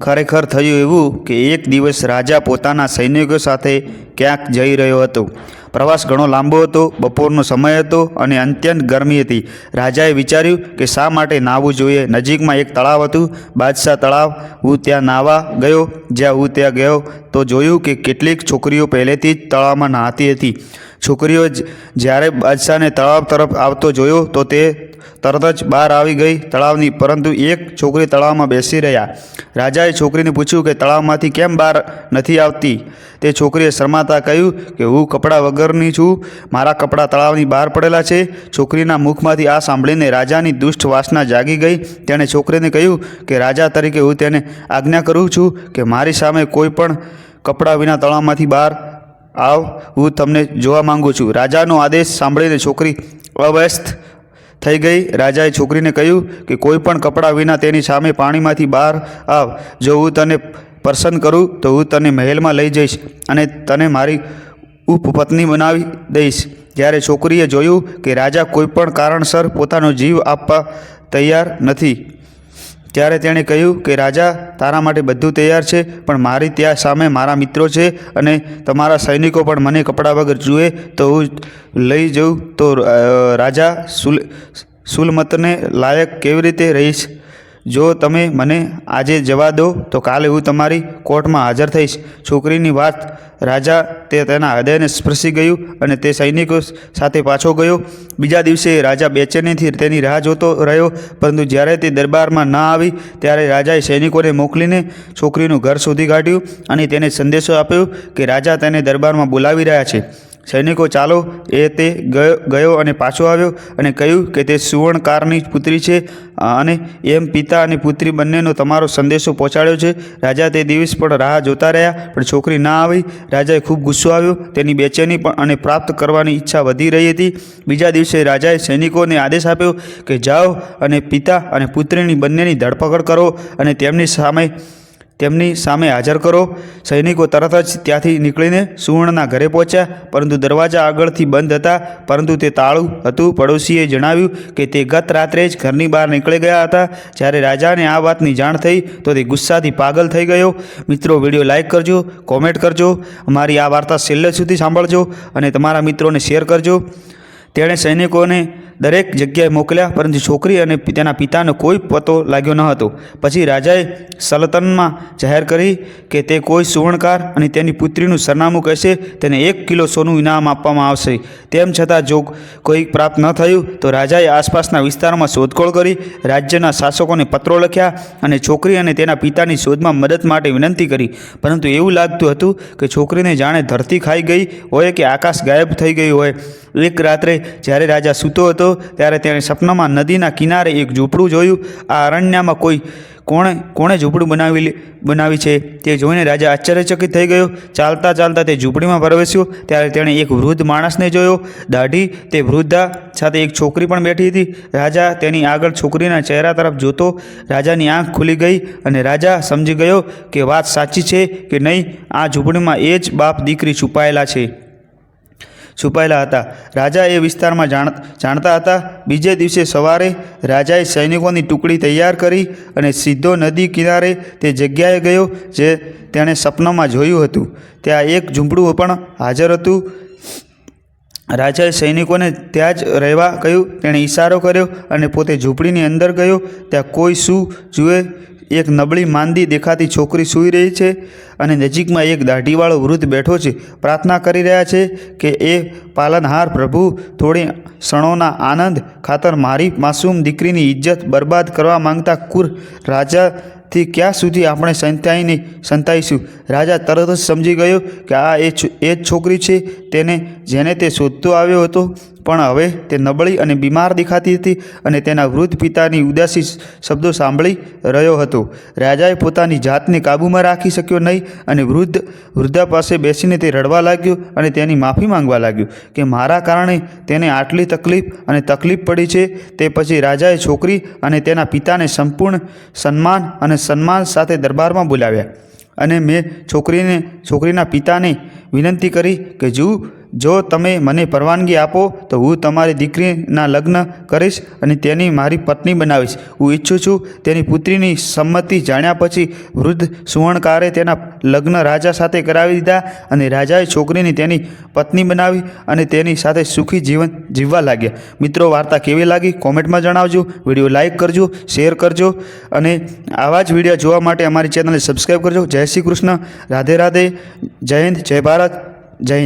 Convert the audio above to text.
ખરેખર થયું એવું કે એક દિવસ રાજા પોતાના સૈનિકો સાથે ક્યાંક જઈ રહ્યો હતો. પ્રવાસ ઘણો લાંબો હતો, બપોરનો સમય હતો અને અત્યંત ગરમી હતી. રાજાએ વિચાર્યું કે શા માટે નાહવું જોઈએ? નજીકમાં એક તળાવ હતું, બાદશાહ તળાવ. હું ત્યાં નાહવા ગયો. જ્યાં હું ત્યાં ગયો, તો જોયું કે કેટલીક છોકરીઓ પહેલેથી જ તળાવમાં નહાતી હતી. છોકરીઓ જ્યારે બાદશાહને તળાવ તરફ આવતો જોયો, તો તે તરત જ બહાર આવી ગઈ તળાવની, પરંતુ એક છોકરી તળાવમાં બેસી રહ્યા. રાજાએ છોકરીને પૂછ્યું કે તળાવમાંથી કેમ બહાર નથી આવતી? તે છોકરીએ શરમાતા કહ્યું કે, હું કપડાં વગરની છું. મારા કપડાં તળાવની બહાર પડેલા છે. છોકરીના મુખમાંથી આ સાંભળીને રાજાની દુષ્ટ વાસના જાગી ગઈ. તેણે છોકરીને કહ્યું કે, રાજા તરીકે હું તેને આજ્ઞા કરું છું કે મારી સામે કોઈ પણ કપડાં વિના તળાવમાંથી બહાર આવ. હું તમને જોવા માંગુ છું. રાજાનો આદેશ સાંભળીને છોકરી અવ્યસ્ત થઈ ગઈ. રાજાએ છોકરીને કહ્યું કે કોઈ પણ કપડાં વિના તેની સામે પાણીમાંથી બહાર આવ. જો હું તને પસંદ કરું, તો હું તને મહેલમાં લઈ જઈશ અને તને મારી ઉપપત્ની બનાવી દઈશ. જ્યારે છોકરીએ જોયું કે રાજા કોઈ પણ કારણસર પોતાનો જીવ આપવા તૈયાર નથી ત્યારે તેણે કહ્યું કે, રાજા, તારા માટે બધું તૈયાર છે, પણ મારી ત્યાં સામે મારા મિત્રો છે અને તમારા સૈનિકો પણ મને કપડાં વગર જુએ તો હું લઈ જઉં. તો રાજા સુલ, સુલમતને લાયક કેવી રીતે રહીશ? જો તમે મને આજે જવા દો, તો કાલે હું તમારી કોર્ટમાં હાજર થઈશ. છોકરીની વાત રાજા તે તેના હૃદયને સ્પર્શી ગયું અને તે સૈનિકો સાથે પાછો ગયો. બીજા દિવસે રાજા બેચેનીથી તેની રાહ જોતો રહ્યો, પરંતુ જ્યારે તે દરબારમાં ન આવી, ત્યારે રાજાએ સૈનિકોને મોકલીને છોકરીનું ઘર શોધી કાઢ્યું અને તેને સંદેશો આપ્યો કે રાજા તેને દરબારમાં બોલાવી રહ્યા છે. સૈનિકો ચાલો, એ તે ગયો અને પાછો આવ્યો અને કહ્યું કે તે સુવર્ણકારની પુત્રી છે અને એમ પિતા અને પુત્રી બંનેનો તમારો સંદેશો પહોંચાડ્યો છે. રાજા તે દિવસ પણ રાહ જોતા રહ્યા, પણ છોકરી ના આવી. રાજાએ ખૂબ ગુસ્સો આવ્યો, તેની બેચેની પણ અને પ્રાપ્ત કરવાની ઈચ્છા વધી રહી હતી. બીજા દિવસે રાજાએ સૈનિકોને આદેશ આપ્યો કે જાઓ અને પિતા અને પુત્રીની બંનેની ધરપકડ કરો અને તેમની સામે તેમની સામે હાજર કરો. સૈનિકો તરત જ ત્યાંથી નીકળીને સુવર્ણના ઘરે પહોંચ્યા, પરંતુ દરવાજા આગળથી બંધ હતા, પરંતુ તે તાળું હતું. પડોશીએ જણાવ્યું કે તે ગત રાત્રે જ ઘરની બહાર નીકળી ગયા હતા. જ્યારે રાજાને આ વાતની જાણ થઈ, તો તે ગુસ્સાથી પાગલ થઈ ગયો. મિત્રો, વીડિયો લાઇક કરજો, કોમેન્ટ કરજો, અમારી આ વાર્તા છેલ્લે સુધી સાંભળજો અને તમારા મિત્રોને શેર કરજો. તેણે સૈનિકોને દરેક જગ્યાએ મોકલ્યા, પરંતુ છોકરી અને તેના પિતાનો કોઈ પતો લાગ્યો ન હતો. પછી રાજાએ સલતનમાં જાહેર કરી કે તે કોઈ સુવર્ણકાર અને તેની પુત્રીનું સરનામું કહેશે, તેને એક કિલો સોનું ઇનામ આપવામાં આવશે. તેમ છતાં જો કોઈ પ્રાપ્ત ન થયું, તો રાજાએ આસપાસના વિસ્તારમાં શોધખોળ કરી, રાજ્યના શાસકોને પત્રો લખ્યા અને છોકરી અને તેના પિતાની શોધમાં મદદ માટે વિનંતી કરી. પરંતુ એવું લાગતું હતું કે છોકરીને જાણે ધરતી ખાઈ ગઈ હોય કે આકાશ ગાયબ થઈ ગયું હોય. એક રાત્રે જ્યારે રાજા સૂતો હતો, ત્યારે તેણે સપનામાં નદીના કિનારે એક ઝૂંપડું જોયું. આ અરણ્યમાં કોઈ કોણે કોણે ઝૂંપડું બનાવી બનાવી છે તે જોઈને રાજા આશ્ચર્યચકિત થઈ ગયો. ચાલતા ચાલતા તે ઝૂંપડીમાં પ્રવેશ્યો, ત્યારે તેણે એક વૃદ્ધ માણસને જોયો. દાઢી તે વૃદ્ધા સાથે એક છોકરી પણ બેઠી હતી. રાજા તેની આગળ છોકરીના ચહેરા તરફ જોતો. રાજાની આંખ ખુલી ગઈ અને રાજા સમજી ગયો કે વાત સાચી છે કે નહીં, આ ઝૂંપડીમાં એ જ બાપ દીકરી છુપાયેલા છે. છુપાયેલા હતા. રાજા એ વિસ્તારમાં જાણ, જાણતા હતા, બીજે દિવસે સવારે રાજાએ સૈનિકોની ટુકડી તૈયાર કરી અને સીધો નદી કિનારે તે જગ્યાએ ગયો, જે તેણે સપનામાં જોયું હતું. ત્યાં એક ઝૂંપડું પણ હાજર હતું. રાજાએ સૈનિકોને ત્યાં જ રહેવા કહ્યું. તેણે ઇશારો કર્યો અને પોતે ઝૂંપડીની અંદર ગયો. ત્યાં કોઈ શું જુએ એક નબળી માંદી દેખાતી છોકરી સૂઈ રહી છે અને નજીકમાં એક દાઢીવાળો વૃદ્ધ બેઠો છે. પ્રાર્થના કરી રહ્યા છે કે એ પાલનહાર પ્રભુ, થોડી ક્ષણોના આનંદ ખાતર મારી માસૂમ દીકરીની ઇજ્જત બરબાદ કરવા માંગતા કુર રાજાથી ક્યાં સુધી આપણે સંતાઈને સંતાઈશું? રાજા તરત જ સમજી ગયો કે આ એ એ જ છોકરી છે. તેને જેને તે શોધતો આવ્યો હતો પણ હવે તે નબળી અને બીમાર દેખાતી હતી અને તેના વૃદ્ધ પિતાની ઉદાસી શબ્દો સાંભળી રહ્યો હતો. રાજાએ પોતાની જાતને કાબૂમાં રાખી શક્યો નહીં અને વૃદ્ધ વૃદ્ધા પાસે બેસીને તે રડવા લાગ્યો અને તેની માફી માંગવા લાગ્યો કે મારા કારણે તેને આટલી તકલીફ અને તકલીફ પડી છે. તે પછી રાજાએ છોકરી અને તેના પિતાને સંપૂર્ણ સન્માન અને સન્માન સાથે દરબારમાં બોલાવ્યા અને મેં છોકરીને, છોકરીના પિતાને વિનંતી કરી કે જો જો તમે મને પરવાનગી આપો, તો હું તમારી દીકરીના લગ્ન કરીશ અને તેની મારી પત્ની બનાવીશ. હું ઈચ્છું છું તેની પુત્રીની સંમતિ જાણ્યા પછી વૃદ્ધ સુવર્ણકારે તેના લગ્ન રાજા સાથે કરાવી દીધા અને રાજાએ છોકરીને તેની પત્ની બનાવી અને તેની સાથે સુખી જીવન જીવવા લાગ્યા. મિત્રો, વાર્તા કેવી લાગી? કોમેન્ટમાં જણાવજો. વીડિયો લાઇક કરજો, શેર કરજો અને આવા જ વીડિયો જોવા માટે અમારી ચેનલને સબસ્ક્રાઈબ કરજો. જય શ્રી કૃષ્ણ. રાધે રાધે. જય હિન્દ. જય ભારત. જય